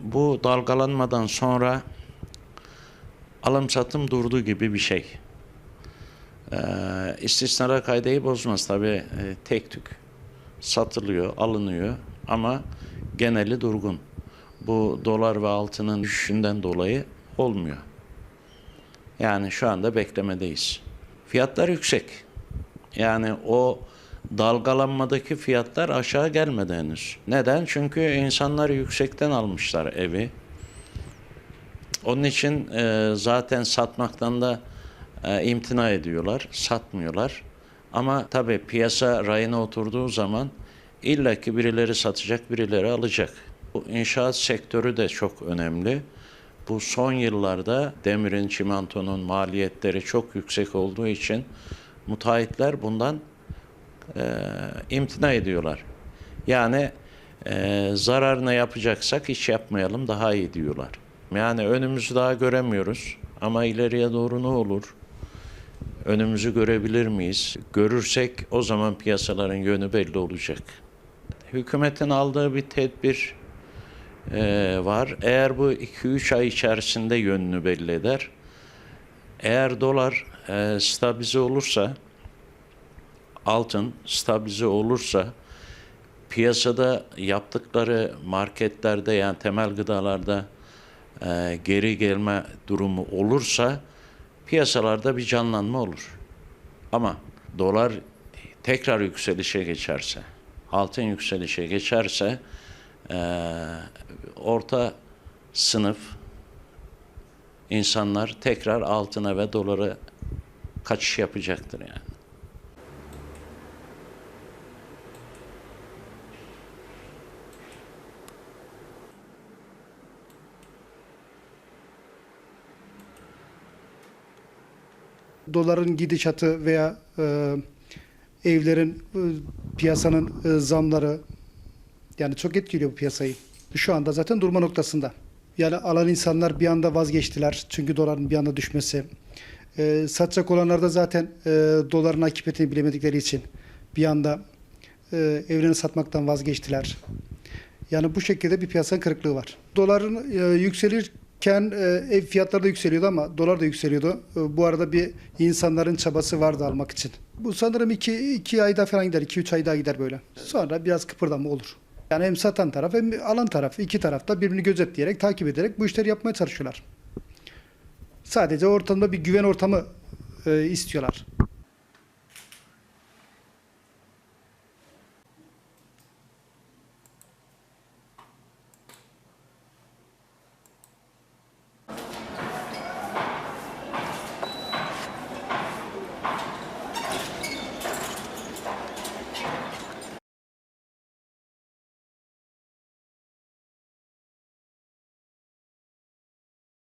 bu dalgalanmadan sonra alım satım durdu gibi bir şey. Ee, istisnara kaydeyi bozmaz tabii e, tek tük satılıyor, alınıyor ama geneli durgun. Bu dolar ve altının düşüşünden dolayı olmuyor. Yani şu anda beklemedeyiz. Fiyatlar yüksek. Yani o dalgalanmadaki fiyatlar aşağı gelmedi henüz. Neden? Çünkü insanlar yüksekten almışlar evi. Onun için e, zaten satmaktan da e, imtina ediyorlar, satmıyorlar. Ama tabii piyasa rayına oturduğu zaman illaki birileri satacak, birileri alacak. Bu inşaat sektörü de çok önemli. Bu son yıllarda demirin, çimentonun maliyetleri çok yüksek olduğu için müteahhitler bundan e, imtina ediyorlar. Yani e, zarar ne yapacaksak hiç yapmayalım daha iyi diyorlar. Yani önümüzü daha göremiyoruz ama ileriye doğru ne olur? Önümüzü görebilir miyiz? Görürsek o zaman piyasaların yönü belli olacak. Hükümetin aldığı bir tedbir e, var. Eğer bu 2-3 ay içerisinde yönünü belli eder. Eğer dolar e, stabilize olursa, altın stabilize olursa, piyasada yaptıkları marketlerde yani temel gıdalarda e, geri gelme durumu olursa piyasalarda bir canlanma olur. Ama dolar tekrar yükselişe geçerse, altın yükselişe geçerse e, orta sınıf insanlar tekrar altına ve dolara kaçış yapacaktır yani. Doların gidişatı veya e, evlerin e, piyasanın e, zamları yani çok etkiliyor bu piyasayı. Şu anda zaten durma noktasında. Yani alan insanlar bir anda vazgeçtiler çünkü doların bir anda düşmesi. E, satacak olanlar da zaten e, doların akıbetini bilemedikleri için bir anda e, evlerini satmaktan vazgeçtiler. Yani bu şekilde bir piyasa kırıklığı var. Doların e, yükselirken e, ev fiyatları da yükseliyordu ama dolar da yükseliyordu. E, bu arada bir insanların çabası vardı almak için. Bu sanırım iki, iki ayda falan gider, iki üç ayda gider böyle. Sonra biraz kıpırdama olur. Yani hem satan taraf hem alan taraf iki tarafta birbirini gözetleyerek, takip ederek bu işleri yapmaya çalışıyorlar. Sadece ortamda bir güven ortamı e, istiyorlar.